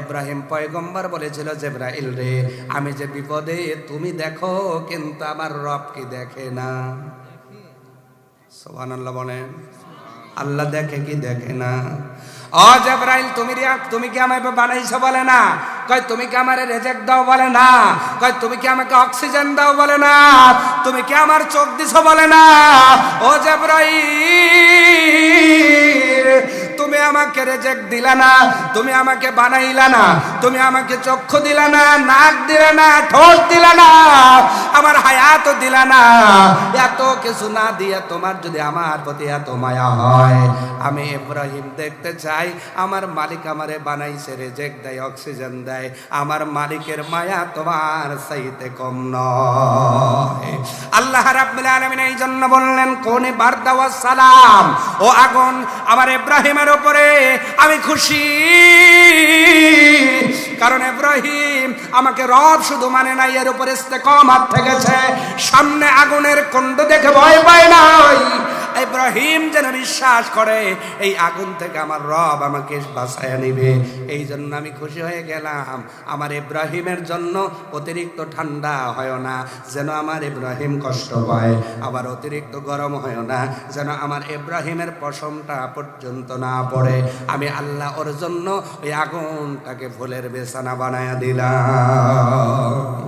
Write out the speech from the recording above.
এব্রাহিম পয়গম্বর বলেছিল, জেব্রাইল রে, আমি যে বিপদে, তুমি দেখো, কিন্তু আমার রব কি দেখে না? সোহান আল্লাহ বলেন, আল্লাহ দেখে কি দেখে না? জেব্রাইল, তুমি তুমি কি আমায় বানাইছো বলে না? কয়, তুমি কি আমার রেজেক্ট দাও বলে না? কয়, তুমি কি আমাকে অক্সিজেন দাও বলে না? তুমি কি আমার চোখ দিছো বলে না? ও জেব্রাইল আমাকে রেজেক্ট দিলা না, তুমি আমাকে বানাইলা না, তুমি আমাকে চক্ষু দিলা না, নাক দিলা না, ঠোঁট দিলা না, আমার হায়াত দিলা না। এত কিছু না দিয়ে তোমার যদি আমার প্রতি এত মায়া হয়, আমি ইব্রাহিম দেখতে চাই, আমার মালিক আমারে বানাইছে রেজেক্ট দেয় অক্সিজেন দেয়, আমার মালিকের মায়া তোমার সাইতে কম নয়। আল্লাহ রাব্বুল আলামিন এই জন্য বললেন সালাম? ও আগুন আমার ইব্রাহিমের উপরে, আমি খুশি। কারণ ইব্রাহিম আমাকে রব শুধু মানে নাই, এর উপরে ইস্তেকামাত থেকেছে। সামনে আগুনের কুণ্ড দেখে ভয় পায় নাই ইব্রাহিম যেন বিশ্বাস করে, এই আগুন থেকে আমার রব আমাকে বাঁচায় নিবে। এই জন্য আমি খুশি হয়ে গেলাম। আমার ইব্রাহিমের জন্য অতিরিক্ত ঠান্ডা হয় না, যেন আমার ইব্রাহিম কষ্ট হয় আবার অতিরিক্ত গরম হয় না, যেন আমার ইব্রাহিমের পশমটা পর্যন্ত না পড়ে। আমি আল্লাহ ওর জন্য ওই আগুনটাকে ফুলের বেছানা বানায়া দিলাম।